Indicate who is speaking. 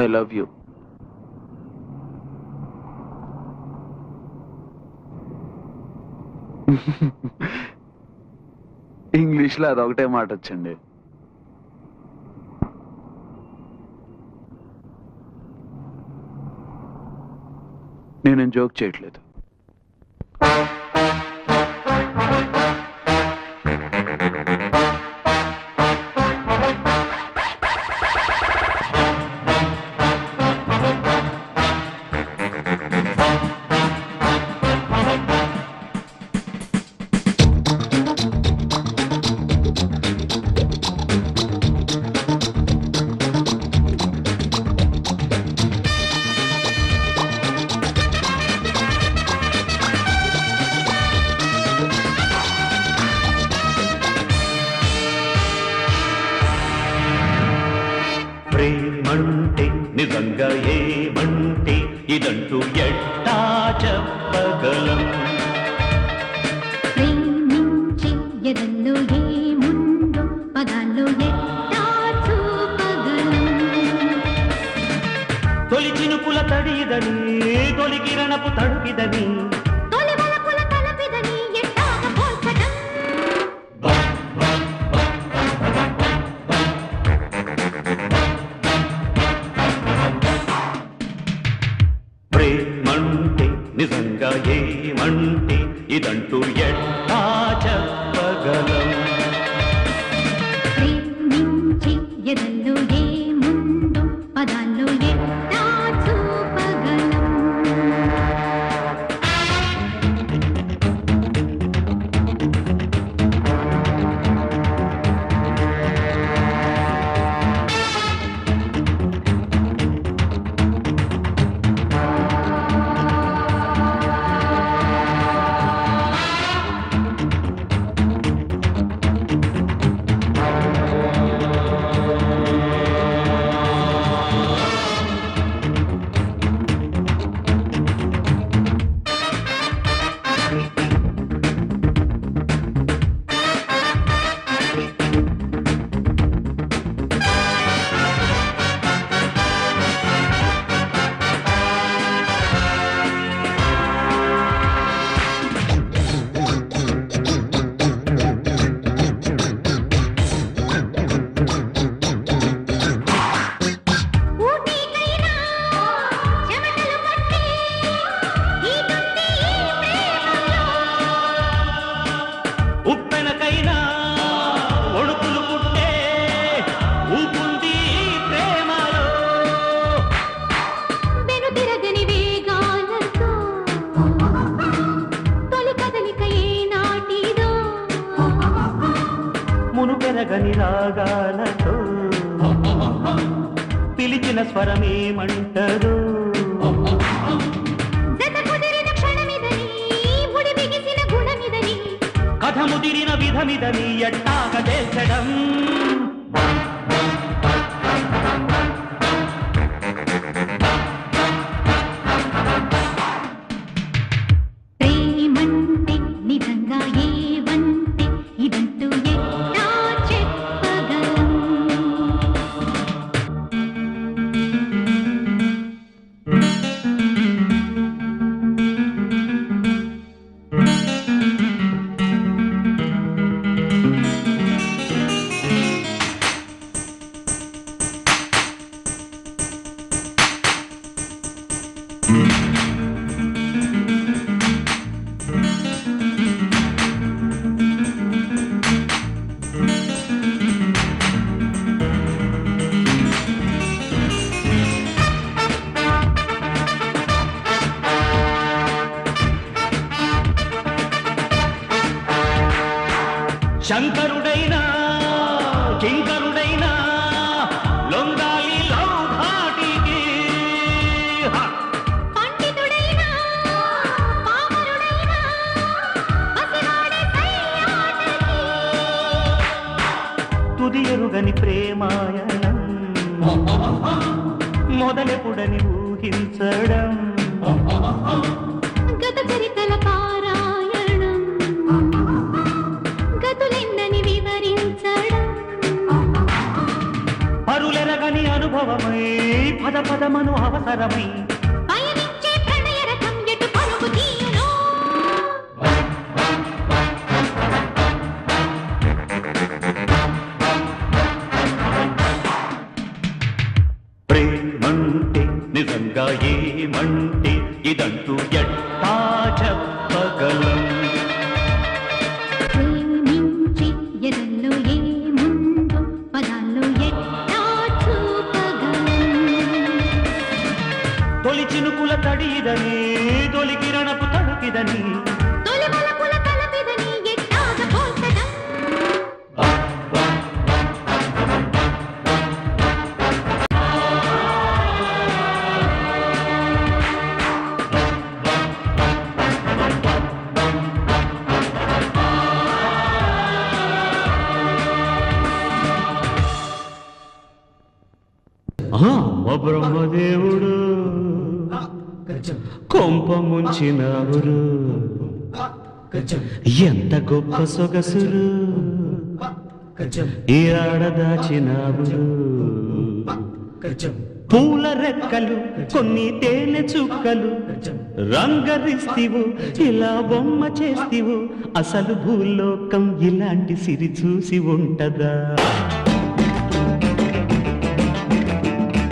Speaker 1: I love you ఇంగ్లీష్లో అదొకటే మాట వచ్చండి నేను జోక్ చేయట్లేదు.
Speaker 2: ప్రేమంటే నిజంగా ఏమంటే ఇదంటూ ఎట్టా చెప్పగలం.
Speaker 3: ప్రేమించి ఎదల్లో ఏముందో పదాల్లో ఎట్టా చూపగలం.
Speaker 2: తొలి చినుకుల తడిదని తొలి కిరణపు తడుగిదని ఏమంటే ఇదంటూ రాగాలతో పిలిచిన
Speaker 3: గుణమిదని.
Speaker 2: కథ ముదిరిన విధమిదని ఎట్టాగ తేల్చడం శంకరుడైనా కింకరుడైనా తుది ఎరుగని ప్రేమాయణం. మొదలెపుడని ఊహించడం.
Speaker 3: గత చరితల పారాయణం. గతులెన్నని వివరించడం.
Speaker 2: పరులెరగని అనుభవమై పద పదమను అవసరమై నిజంగా ఏమంటే ఇదంటూ ఎట్టా చెప్పగలం. తొలి చినుకుల తడిదని తొలి కిరణపు తడుకిదని అమ్మ బ్రహ్మదేవుడు. కొంప ముంచినావురు. ఎంత గొప్ప సొగసురు. ఈ ఆడదాచినావురు పూల రెక్కలు కొన్ని తేనె చుక్కలు రంగరిస్తివు ఇలా బొమ్మ చేస్తివు. అసలు భూలోకం ఇలాంటి సిరి చూసి ఉంటదా?